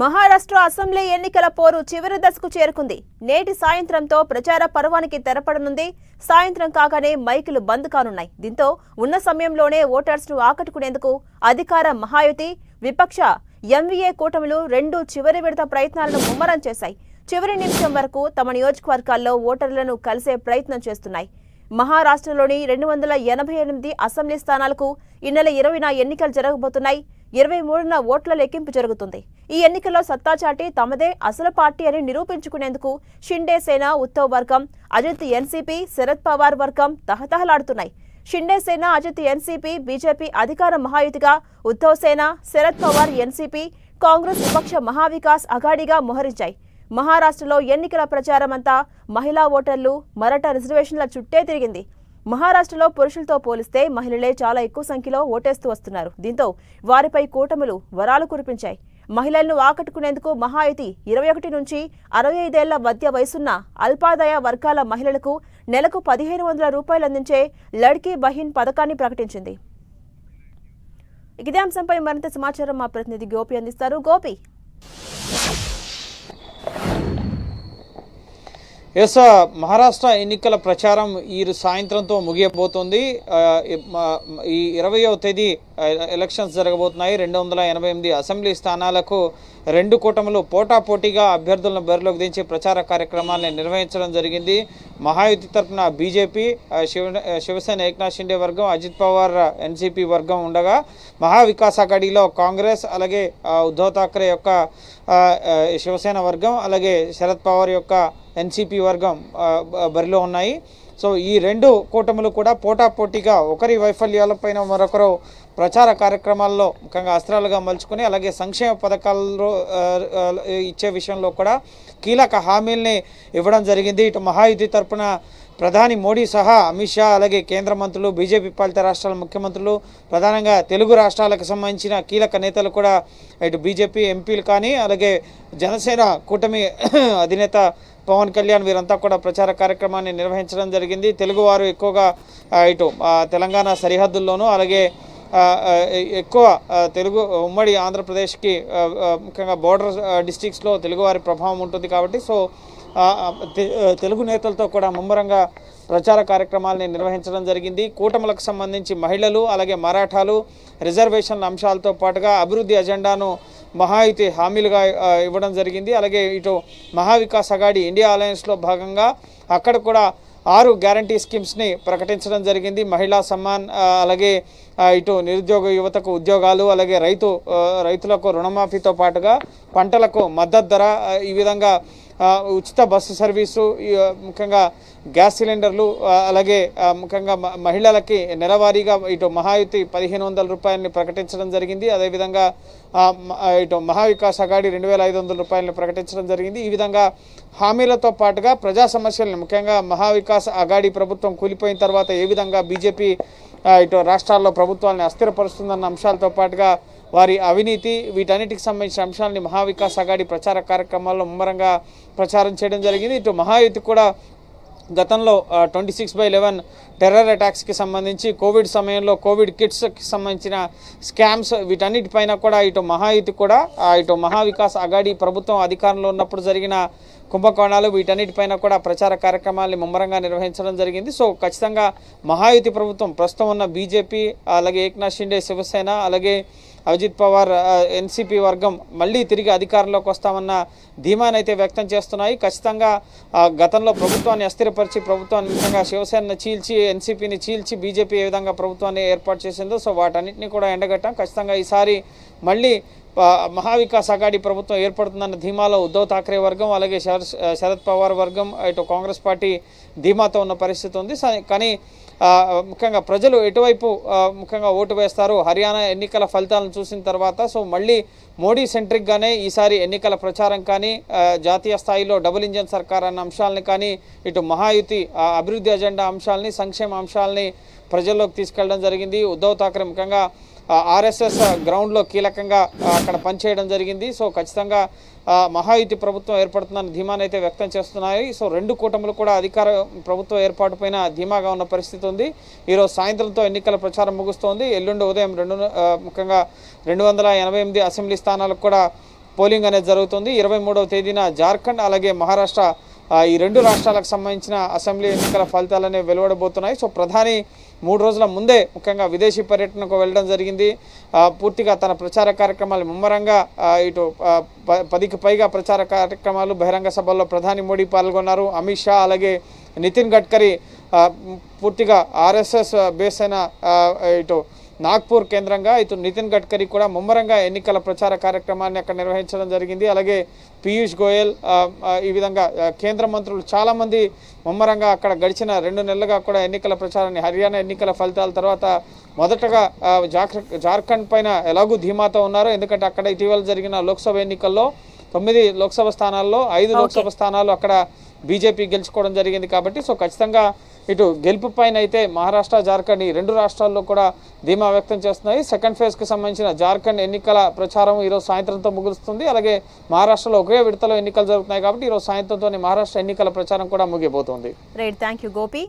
Maharashtra assembly ఎన్నికల పోరు చివరి దశకు చేరుకుంది. నేటి సాయంత్రంతో ప్రచార పర్వానికి తెరపడనుంది. సాయంత్రం కాగానే మైకులు బంద్ కానున్నాయి. దీంతో ఉన్న సమయంలోనే ఓటర్స్ను ఆకట్టుకునేందుకు అధికార మహాయుతి విపక్ష ఎంవీఏ కూటమిలు రెండు చివరి విడత ప్రయత్నాలను ముమ్మరం చేశాయి. చివరి నిమిషం వరకు తమ నియోజకవర్గాల్లో ఓటర్లను కలిసే ప్రయత్నం చేస్తున్నాయి. మహారాష్ట్రలోని రెండు వందల ఎనభై ఎనిమిది అసెంబ్లీ స్థానాలకు ఈ నెల ఇరవైన ఎన్నికలు జరగబోతున్నాయి. ఇరవై మూడున ఓట్ల లెక్కింపు జరుగుతుంది. ఈ ఎన్నికల్లో సత్తా చాటి తమదే అసలు పార్టీ అని నిరూపించుకునేందుకు షిండే సేన ఉత్తవ్ వర్గం అజిత్ ఎన్సీపీ శరద్ పవార్ వర్గం తహతహలాడుతున్నాయి. షిండే సేన అజిత్ ఎన్సీపీ బీజేపీ అధికార మహాయుతిగా ఉద్ధవ్ సేన శరద్ పవార్ ఎన్సీపీ కాంగ్రెస్ విపక్ష మహావికాస్ అఘాడిగా మోహరించాయి. మహారాష్ట్రలో ఎన్నికల ప్రచారం అంతా మహిళా ఓటర్లు మరట రిజర్వేషన్ల చుట్టే తిరిగింది. మహారాష్ట్రలో పురుషులతో పోలిస్తే మహిళలే చాలా ఎక్కువ సంఖ్యలో ఓటేస్తూ వస్తున్నారు. దీంతో వారిపై కూటములు వరాలు కురిపించాయి. మహిళలను ఆకట్టుకునేందుకు మహాయుతి ఇరవై ఒకటి నుంచి అరవై ఐదేళ్ళ మధ్య వయసున్న అల్పాదాయ వర్గాల మహిళలకు నెలకు పదిహేను వందల రూపాయలు అందించే లడ్కీ బహిన్ పథకాన్ని ప్రకటించింది. ఇదే అంశంపై మరింత సమాచారం మా ప్రతినిధి గోపి అందిస్తారు. గోపి ఎస్ మహారాష్ట్ర ఎన్నికల ప్రచారం ఈ సాయంత్రంతో ముగియబోతోంది. ఈ- మ- ఇరవయవ తేదీ ఎలక్షన్స్ జరగబోతున్నాయి. రెండు వందల ఎనభై ఎనిమిది అసెంబ్లీ స్థానాలకు రెండు కూటములు పోటాపోటీగా అభ్యర్థులను బరిలోకి దించి ప్రచార కార్యక్రమాలను నిర్వహించడం జరిగింది. మహాయుతి తరఫున బీజేపీ శివ శివసేన ఏక్నాథ్ షిండే వర్గం అజిత్ పవార్ ఎన్సీపీ వర్గం ఉండగా మహావికాస్ అఘాడీలో కాంగ్రెస్ అలాగే ఉద్ధవ్ ఠాక్రే యొక్క శివసేన వర్గం అలాగే శరద్ పవార్ యొక్క ఎన్సీపీ వర్గం బరిలో ఉన్నాయి. సో ఈ రెండు కూటములు కూడా పోటాపోటీగా ఒకరి వైఫల్యాలపైన మరొకరు ప్రచార కార్యక్రమాల్లో ముఖ్యంగా అస్త్రాలుగా మలుచుకొని అలాగే సంక్షేమ పథకాల్లో ఇచ్చే విషయంలో కూడా కీలక హామీల్ని ఇవ్వడం జరిగింది. ఇటు మహాయుద్ధి తరపున ప్రధాని మోడీ సహా అమిత్ షా అలాగే కేంద్ర మంత్రులు బీజేపీ పాలిత రాష్ట్రాల ముఖ్యమంత్రులు ప్రధానంగా తెలుగు రాష్ట్రాలకు సంబంధించిన కీలక నేతలు కూడా ఇటు బీజేపీ ఎంపీలు కానీ అలాగే జనసేన కూటమి అధినేత పవన్ కళ్యాణ్ వీరంతా కూడా ప్రచార కార్యక్రమాన్ని నిర్వహించడం జరిగింది. తెలుగువారు ఎక్కువగా ఇటు తెలంగాణ సరిహద్దుల్లోనూ అలాగే ఎక్కువ తెలుగు ఉమ్మడి ఆంధ్రప్రదేశ్కి ముఖ్యంగా బోర్డర్ డిస్టిక్స్లో తెలుగువారి ప్రభావం ఉంటుంది కాబట్టి సో తె- తెలుగు నేతలతో కూడా ముమ్మరంగా ప్రచార కార్యక్రమాలని నిర్వహించడం జరిగింది. కూటములకు సంబంధించి మహిళలు అలాగే మరాఠాలు రిజర్వేషన్ల అంశాలతో పాటుగా అభివృద్ధి అజెండాను మహా అయితే హామీలుగా ఇవ్వడం జరిగింది. అలాగే ఇటు మహావికాస్ అగాడి ఇండియా అలయన్స్లో భాగంగా అక్కడ కూడా ఆరు గ్యారంటీ స్కీమ్స్ని ప్రకటించడం జరిగింది. మహిళా సమ్మాన్ అలాగే ఇటు నిరుద్యోగ యువతకు ఉద్యోగాలు అలాగే రైతు రైతులకు రుణమాఫీతో పాటుగా పంటలకు మద్దతు ధర ఈ విధంగా ఉచిత బస్సు సర్వీసు ముఖ్యంగా గ్యాస్ సిలిండర్లు అలాగే ముఖ్యంగా మ- మహిళలకి నెలవారీగా ఇటు మహాయుతి పదిహేను వందల రూపాయలని ప్రకటించడం జరిగింది. అదేవిధంగా ఇటు మహావికాస్ అగాడి రెండు వేల ఐదు వందల రూపాయలని ప్రకటించడం జరిగింది. ఈ విధంగా హామీలతో పాటుగా ప్రజా సమస్యలను ముఖ్యంగా మహావికాస్ అగాడి ప్రభుత్వం కూలిపోయిన తర్వాత ఏ విధంగా బీజేపీ ఇటు రాష్ట్రాల్లో ప్రభుత్వాన్ని అస్థిరపరుస్తుందన్న అంశాలతో పాటుగా వారి అవినీతి వీటన్నిటికి సంబంధించిన అంశాలని మహావికాస్ అగాడి ప్రచార కార్యక్రమాల్లో ముమ్మరంగా ప్రచారం చేయడం జరిగింది. ఇటు మహాయుతి కూడా గతంలో twenty six by eleven terror అటాక్స్కి సంబంధించి కోవిడ్ సమయంలో కోవిడ్ కిట్స్కి సంబంధించిన స్కామ్స్ వీటన్నిటిపైన కూడా ఇటు మహాయుతి కూడా ఇటు మహావికాస్ అగాడి ప్రభుత్వం అధికారంలో ఉన్నప్పుడు జరిగిన కుంభకోణాలు వీటన్నిటిపైన కూడా ప్రచార కార్యక్రమాల్ని ముమ్మరంగా నిర్వహించడం జరిగింది. సో ఖచ్చితంగా మహాయుతి ప్రభుత్వం ప్రస్తుతం ఉన్న బీజేపీ అలాగే ఏక్నాథ్ షిండే శివసేన అలాగే అజిత్ పవార్ ఎన్సీపీ వర్గం మళ్ళీ తిరిగి అధికారంలోకి వస్తామన్న ధీమానైతే వ్యక్తం చేస్తున్నాయి. ఖచ్చితంగా గతంలో ప్రభుత్వాన్ని అస్థిరపరిచి ప్రభుత్వాన్ని విధంగా శివసేనను చీల్చి ఎన్సీపీని చీల్చి బీజేపీ ఏ విధంగా ప్రభుత్వాన్ని ఏర్పాటు చేసిందో సో వాటన్నిటిని కూడా ఎండగట్టాం. ఖచ్చితంగా ఈసారి మళ్ళీ మహావికాస్ అఘాడీ ప్రభుత్వం ఏర్పడుతుందన్న ధీమాలో ఉద్ధవ్ ఠాక్రే వర్గం అలాగే శరద్ శరద్ పవార్ వర్గం ఇటు కాంగ్రెస్ పార్టీ ధీమాతో ఉన్న పరిస్థితి ఉంది. స- కానీ ముఖ్యంగా ప్రజలు ఎటువైపు ముఖ్యంగా ఓటు వేస్తారు? హర్యానా ఎన్నికల ఫలితాలను చూసిన తర్వాత సో మళ్ళీ మోడీ సెంట్రిక్గానే ఈసారి ఎన్నికల ప్రచారం కానీ జాతీయ స్థాయిలో డబుల్ ఇంజన్ సర్కార్ అన్న అంశాలని కానీ ఇటు మహాయుతి అభివృద్ధి అజెండా అంశాలని సంక్షేమ అంశాలని ప్రజల్లోకి తీసుకెళ్ళడం జరిగింది. ఉద్ధవ్ ఠాక్రే ముఖ్యంగా ఆర్ఎస్ఎస్ గ్రౌండ్లో కీలకంగా అక్కడ పనిచేయడం జరిగింది. సో ఖచ్చితంగా మహాయుతి ప్రభుత్వం ఏర్పడుతుందని ధీమానైతే వ్యక్తం చేస్తున్నాయి. సో రెండు కూటములు కూడా అధికార ప్రభుత్వ ఏర్పాటు పైన ధీమాగా ఉన్న పరిస్థితి ఉంది. ఈరోజు సాయంత్రంతో ఎన్నికల ప్రచారం ముగుస్తోంది. ఎల్లుండి ఉదయం రెండు ముఖ్యంగా రెండు వందల ఎనభై ఎనిమిది అసెంబ్లీ స్థానాలకు కూడా పోలింగ్ అనేది జరుగుతుంది. ఇరవై తేదీన జార్ఖండ్ అలాగే మహారాష్ట్ర ఈ రెండు రాష్ట్రాలకు సంబంధించిన అసెంబ్లీ ఎన్నికల ఫలితాలనే వెలువడబోతున్నాయి. సో ప్రధాని మూడు రోజుల ముందే ముఖ్యంగా విదేశీ పర్యటనకు వెళ్ళడం జరిగింది. పూర్తిగా తన ప్రచార కార్యక్రమాలు ముమ్మరంగా ఇటు ప- పదికి పైగా ప్రచార కార్యక్రమాలు బహిరంగ సభల్లో ప్రధాని మోడీ పాల్గొన్నారు. అమిత్ షా అలాగే నితిన్ గడ్కరీ పూర్తిగా ఆర్ఎస్ఎస్ బేస్ అయిన ఇటు నాగ్పూర్ కేంద్రంగా ఇటు నితిన్ గడ్కరీ కూడా ముమ్మరంగా ఎన్నికల ప్రచార కార్యక్రమాన్ని అక్కడ నిర్వహించడం జరిగింది. అలాగే పీయూష్ గోయల్ ఈ విధంగా కేంద్ర మంత్రులు చాలామంది ముమ్మరంగా అక్కడ గడిచిన రెండు నెలలుగా కూడా ఎన్నికల ప్రచారాన్ని హర్యానా ఎన్నికల ఫలితాల తర్వాత మొదటగా జార్ఖండ్ పైన ఎలాగూ ధీమాతో ఉన్నారు. ఎందుకంటే అక్కడ ఇటీవల జరిగిన లోక్సభ ఎన్నికల్లో తొమ్మిది లోక్సభ స్థానాల్లో ఐదు లోక్సభ స్థానాలు అక్కడ బీజేపీ గెలుచుకోవడం జరిగింది కాబట్టి సో ఖచ్చితంగా ఇటు గెలుపు పైన అయితే మహారాష్ట్ర జార్ఖండ్ ఈ రెండు రాష్ట్రాల్లో కూడా ధీమా వ్యక్తం చేస్తున్నాయి. సెకండ్ ఫేజ్కి సంబంధించిన జార్ఖండ్ ఎన్నికల ప్రచారం ఈరోజు సాయంత్రంతో ముగుస్తుంది అలాగే మహారాష్ట్రలో ఒకే విడతలో ఎన్నికలు జరుగుతున్నాయి కాబట్టి ఈరోజు సాయంత్రంతో మహారాష్ట్ర ఎన్నికల ప్రచారం కూడా ముగిపోతుంది రైట్ థ్యాంక్ యూ గోపి